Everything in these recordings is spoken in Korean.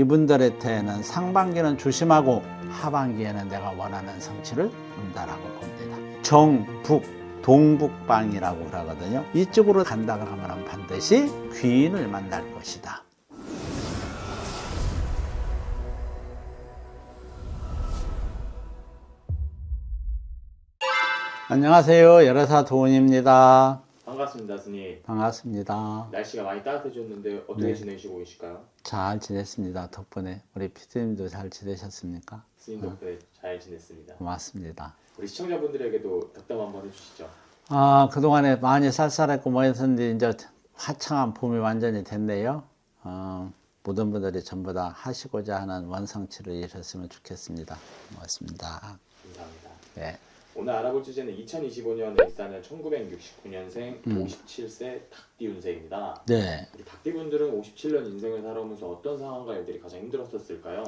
이분들한테는 상반기는 조심하고 하반기에는 내가 원하는 성취를 온다라고 봅니다. 정북 동북방이라고 그러거든요. 이쪽으로 간다 그러면 반드시 귀인을 만날 것이다. 안녕하세요. 여러사 도훈입니다. 반갑습니다, 스님. 반갑습니다. 날씨가 많이 따뜻해졌는데 어떻게 네. 지내시고 계실까요? 잘 지냈습니다. 덕분에 우리 피디님도 잘 지내셨습니까? 스님 덕분에 잘 지냈습니다. 고맙습니다. 우리 시청자분들에게도 덕담 한번 해주시죠. 아 그동안에 많이 쌀쌀했고 뭐 했었는데 이제 화창한 봄이 완전히 됐네요. 어, 모든 분들이 전부 다 하시고자 하는 원성치를 이루셨으면 좋겠습니다. 고맙습니다. 감사합니다. 네. 오늘 알아볼 주제는 2025년 일산년 1969년생 음. 57세 닭띠 운세입니다. 네. 우리 닭띠 분들은 57년 인생을 살아오면서 어떤 상황과 일들이 가장 힘들었었을까요?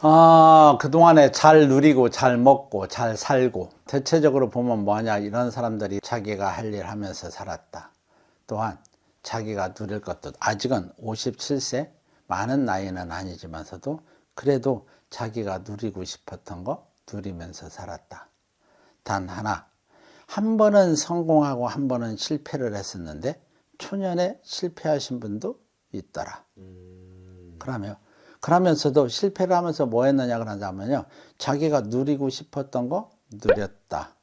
아, 그동안에 잘 누리고 잘 먹고 잘 살고 대체적으로 보면 뭐냐 이런 사람들이 자기가 할 일 하면서 살았다. 또한 자기가 누릴 것도 아직은 57세 많은 나이는 아니지만서도 그래도 자기가 누리고 싶었던 거 누리면서 살았다. 단 하나 한 번은 성공하고 한 번은 실패를 했었는데 초년에 실패하신 분도 있더라. 음... 그러면 그러면서도 실패를 하면서 뭐 했느냐 그러자면요. 자기가 누리고 싶었던 거 누렸다.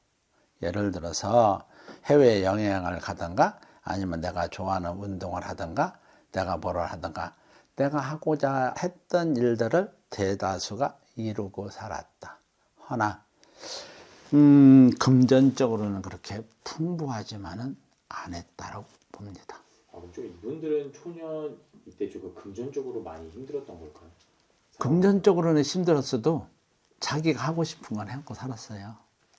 예를 들어서 해외 여행을 가든가 아니면 내가 좋아하는 운동을 하든가 내가 뭐를 하든가 내가 하고자 했던 일들을 대다수가 이루고 살았다. 허나 음, 금전적으로는 그렇게 풍부하지만은 안 했다고 봅니다. 아, 그럼 좀 이분들은 초년 이때 조금 금전적으로 많이 힘들었던 걸까요? 금전적으로는 힘들었어도 자기가 하고 싶은 건 해갖고 살았어요.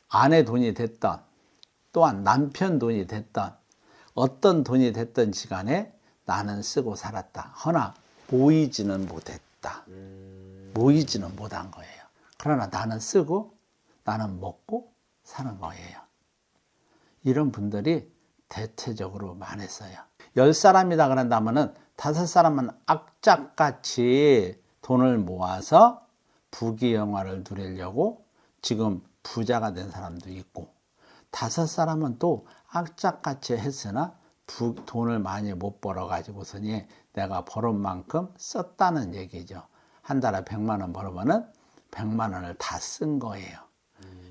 아내 돈이 됐던 또한 남편 돈이 됐던 어떤 돈이 됐던 시간에 나는 쓰고 살았다. 허나 모이지는 못했다. 음... 모이지는 못한 거예요. 그러나 나는 쓰고 나는 먹고 사는 거예요. 이런 분들이 대체적으로 많았어요. 열 사람이다 그런다면은 다섯 사람은 악착같이 돈을 모아서 부귀영화를 누리려고 지금 부자가 된 사람도 있고 다섯 사람은 또 악착같이 했으나 부- 돈을 많이 못 벌어 가지고서니 내가 벌은 만큼 썼다는 얘기죠. 한 달에 백만 원 벌으면은 백만 원을 다 쓴 거예요.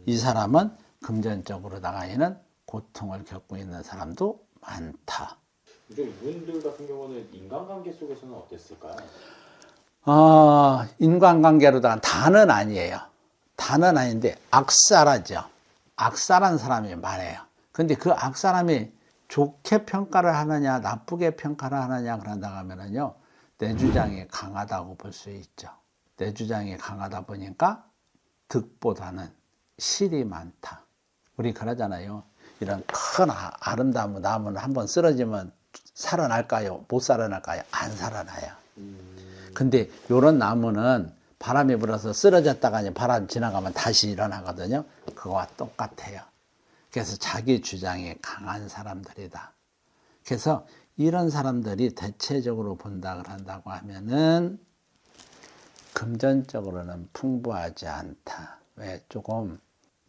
이 사람은 금전적으로 나가는 고통을 겪고 있는 사람도 많다. 좀 이분들 같은 경우는 인간관계 속에서는 어땠을까요? 어, 인간관계로다가 다는 아니에요. 다는 아닌데 악사라죠. 악사란 사람이 많아요. 근데 그 악사람이 좋게 평가를 하느냐 나쁘게 평가를 하느냐 그런다고 하면은요. 내 주장이 강하다고 볼 수 있죠. 내 주장이 강하다 보니까 득보다는 실이 많다. 우리 그러잖아요. 이런 큰 아- 아름다운 나무는 한번 쓰러지면 살아날까요? 못 살아날까요? 안 살아나요. 음... 근데 요런 나무는 바람이 불어서 쓰러졌다가 이제 바람 지나가면 다시 일어나거든요. 그거와 똑같아요. 그래서 자기 주장이 강한 사람들이다. 그래서 이런 사람들이 대체적으로 본다 그런다고 하면은 금전적으로는 풍부하지 않다. 왜 조금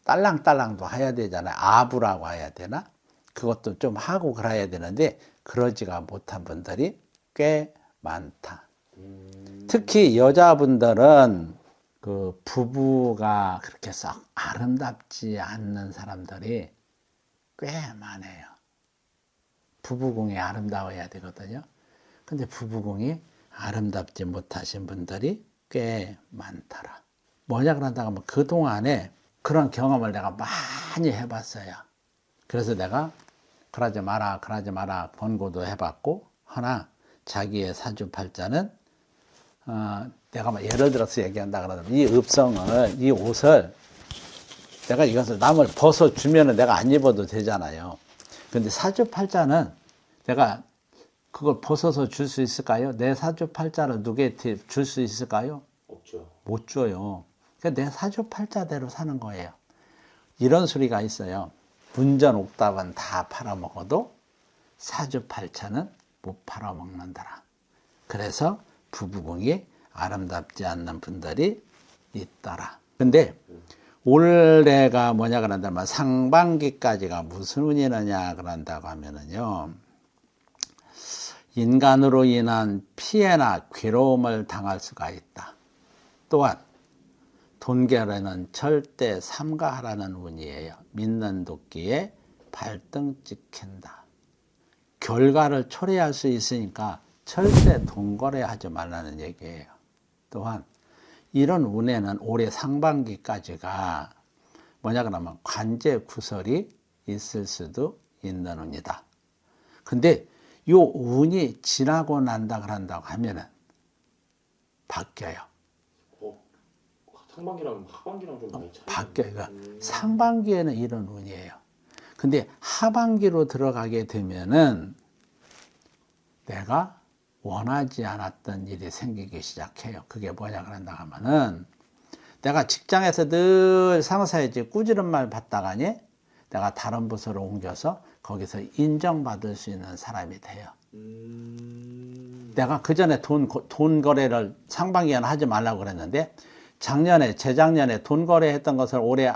딸랑딸랑도 해야 되잖아요. 아부라고 해야 되나? 그것도 좀 하고 그래야 되는데 그러지가 못한 분들이 꽤 많다. 음... 특히 여자분들은 그 부부가 그렇게 썩 아름답지 않는 사람들이 꽤 많아요. 부부궁이 아름다워야 되거든요. 근데 부부궁이 아름답지 못하신 분들이 꽤 많더라. 뭐냐 그런다고 하면 그동안에 그런 경험을 내가 많이 해봤어요. 그래서 내가 그러지 마라, 그러지 마라 권고도 해봤고, 하나 자기의 사주팔자는 어, 내가 막 예를 들어서 얘기한다 그러면 이 읍성을 이 옷을 내가 이것을 남을 벗어 주면은 내가 안 입어도 되잖아요. 근데 사주팔자는 내가 그걸 벗어서 줄 수 있을까요? 내 사주팔자를 누구한테 줄수 있을까요? 없죠. 못 줘요. 그러니까 내 사주팔자대로 사는 거예요. 이런 소리가 있어요. 문전 옥답은 다 팔아먹어도 사주팔자는 못 팔아먹는다라. 그래서 부부궁이 아름답지 않는 분들이 있더라. 근데 올해가 뭐냐 그런다면 상반기까지가 무슨 운이느냐 그런다고 하면은요. 인간으로 인한 피해나 괴로움을 당할 수가 있다. 또한 돈결에는 절대 삼가하라는 운이에요. 믿는 도끼에 발등 찍힌다. 결과를 초래할 수 있으니까 절대 돈거래하지 말라는 얘기예요. 또한 이런 운에는 올해 상반기까지가 뭐냐 그러면 관제 구설이 있을 수도 있는 운이다. 근데 요 운이 지나고 난다 그런다고 하면은 바뀌어요. 어, 상반기랑 하반기랑 좀 많이 차이. 바뀌어요. 그러니까 음. 상반기에는 이런 운이에요. 근데 하반기로 들어가게 되면은 내가 원하지 않았던 일이 생기기 시작해요. 그게 뭐냐 그런다 하면은 내가 직장에서 늘 이제 꾸지른 말 받다가니 내가 다른 부서로 옮겨서 거기서 인정받을 수 있는 사람이 돼요. 음. 내가 그 전에 돈, 거- 돈 거래를 상반기에는 하지 말라고 그랬는데 작년에, 재작년에 돈 거래했던 것을 올해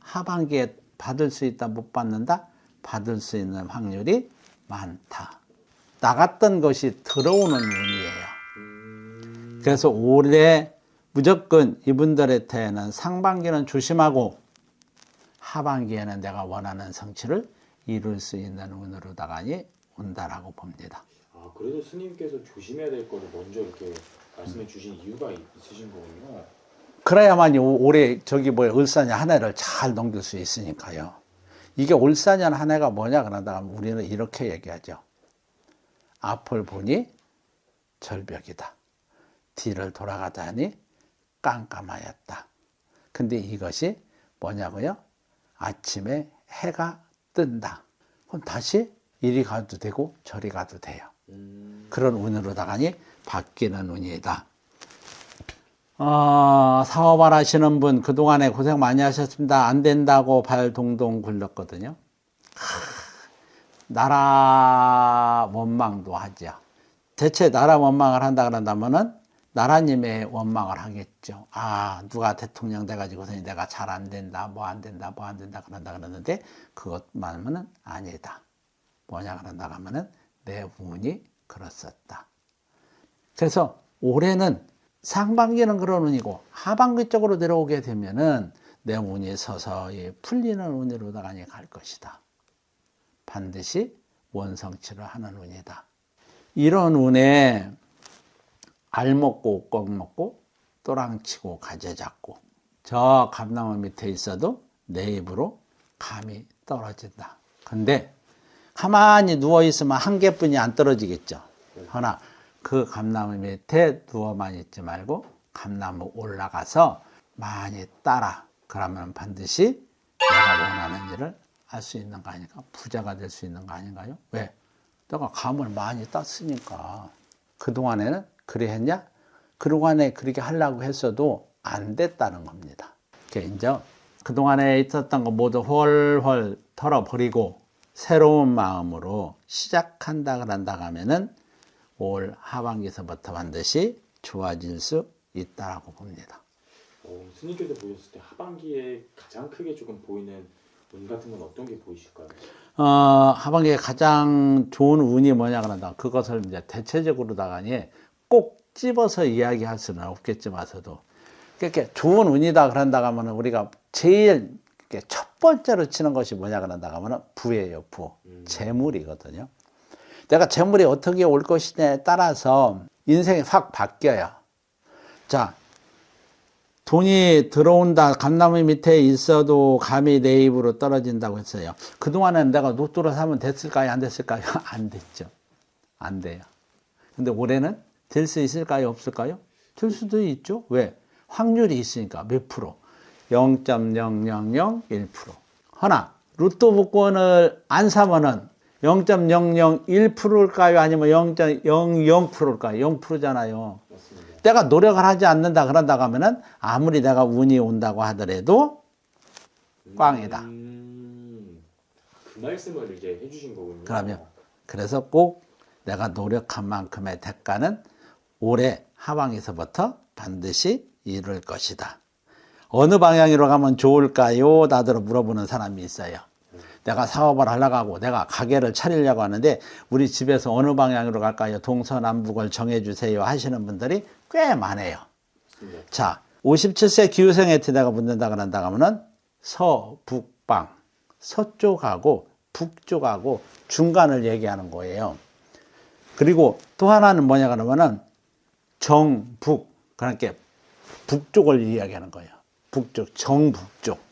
하반기에 받을 수 있다, 못 받는다? 받을 수 있는 확률이 많다. 나갔던 것이 들어오는 운이에요. 음. 그래서 올해 무조건 이분들한테는 상반기는 조심하고 하반기에는 내가 원하는 성취를 이룰 수 있는 운으로다가니 온다라고 봅니다. 아 그래도 스님께서 조심해야 될 거를 먼저 이렇게 말씀해 주신 이유가 있- 있으신 거군요. 그래야만이 오- 올해 저기 뭐야 을사년 한 해를 잘 넘길 수 있으니까요. 이게 올사년 한 해가 뭐냐 그러다 하면 우리는 이렇게 얘기하죠. 앞을 보니 절벽이다. 뒤를 돌아가다니 깜깜하였다. 근데 이것이 뭐냐고요? 아침에 해가 뜬다. 그럼 다시 이리 가도 되고 저리 가도 돼요. 음. 그런 운으로다가니 바뀌는 운이다. 어, 사업을 하시는 분 그동안에 고생 많이 하셨습니다. 안 된다고 발 동동 굴렸거든요. 하, 나라 원망도 하죠. 대체 나라 원망을 한다 그런다면은 나라님의 원망을 하겠죠. 아, 누가 대통령 돼가지고서 내가 잘 안 된다, 뭐 안 된다, 뭐 안 된다 그런다 그러는데 그것만은 아니다. 뭐냐 그런다 하면은 내 운이 그렇었다. 그래서 올해는 상반기는 그런 운이고 하반기 쪽으로 내려오게 되면은 내 운이 서서히 풀리는 운으로 나가니 갈 것이다. 반드시 원성치를 하는 운이다. 이런 운에 알 먹고 꺽 먹고 또랑치고 가재 잡고 저 감나무 밑에 있어도 내 입으로 감이 떨어진다. 근데 가만히 누워 있으면 한 개뿐이 안 떨어지겠죠. 허나 그 감나무 밑에 누워만 있지 말고 감나무 올라가서 많이 따라. 그러면 반드시 내가 원하는 일을 할 수 있는 거 아닌가? 부자가 될 수 있는 거 아닌가요? 왜? 내가 감을 많이 땄으니까. 그동안에는 그래 했냐? 그동안에 그렇게 하려고 했어도 안 됐다는 겁니다. 이제 그동안에 있었던 거 모두 헐헐 털어버리고 새로운 마음으로 시작한다 그런다 하면은 올 하반기서부터 반드시 좋아질 수 있다라고 봅니다. 어, 스님께서 보셨을 때 하반기에 가장 크게 조금 보이는 운 같은 건 어떤 게 보이실까요? 어, 하반기에 가장 좋은 운이 뭐냐 그런다. 그것을 이제 대체적으로다가니 꼭 집어서 이야기할 수는 없겠지만서도 그렇게 좋은 운이다 그런다 하면은 우리가 제일 이렇게 첫 번째로 치는 것이 뭐냐 그런다 하면은 부예요, 부. 재물이거든요. 내가 재물이 어떻게 올 것이냐에 따라서 인생이 확 바뀌어요. 자, 돈이 들어온다. 감나무 밑에 있어도 감이 내 입으로 떨어진다고 했어요. 그동안은 내가 로또를 사면 됐을까요? 안 됐을까요? 안 됐죠. 안 돼요. 근데 올해는 될 수 있을까요? 없을까요? 될 수도 있죠. 왜? 확률이 있으니까 몇 프로? 0.0001%. 허나 로또 복권을 안 사면은 0.001%일까요? 아니면 0.00%일까요? 0%잖아요. 맞습니다. 내가 노력을 하지 않는다 그런다고 하면은 아무리 내가 운이 온다고 하더라도 꽝이다. 음, 그 말씀을 이제 해주신 거군요. 그러면 그래서 꼭 내가 노력한 만큼의 대가는 올해 하방에서부터 반드시 이룰 것이다. 어느 방향으로 가면 좋을까요? 나더러 물어보는 사람이 있어요. 내가 사업을 하려고 하고 내가 가게를 차리려고 하는데 우리 집에서 어느 방향으로 갈까요? 동서남북을 정해주세요 하시는 분들이 꽤 많아요. 자, 57세 기후생애트 내가 묻는다 그런다 하면은 서북방, 서쪽하고 북쪽하고 중간을 얘기하는 거예요. 그리고 또 하나는 뭐냐 그러면은 정북, 그러니까 북쪽을 이야기하는 거예요. 북쪽, 정북쪽.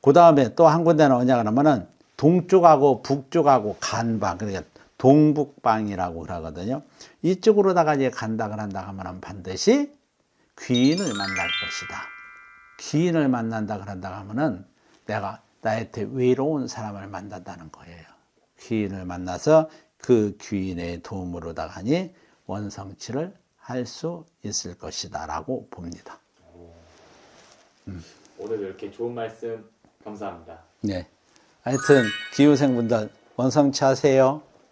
그 다음에 또 한 군데는 뭐냐 그러면은 동쪽하고 북쪽하고 간방, 그러니까 동북방이라고 그러거든요. 이쪽으로다가 이제 간다 그런다 하면은 반드시 귀인을 만날 것이다. 귀인을 만난다 그런다 하면은 내가 나한테 외로운 사람을 만난다는 거예요. 귀인을 만나서 그 귀인의 도움으로다가니 원성치를 할 수 있을 것이다라고 봅니다. 오늘 이렇게 좋은 말씀 감사합니다. 네. 하여튼 기후생분들 원성치 하세요.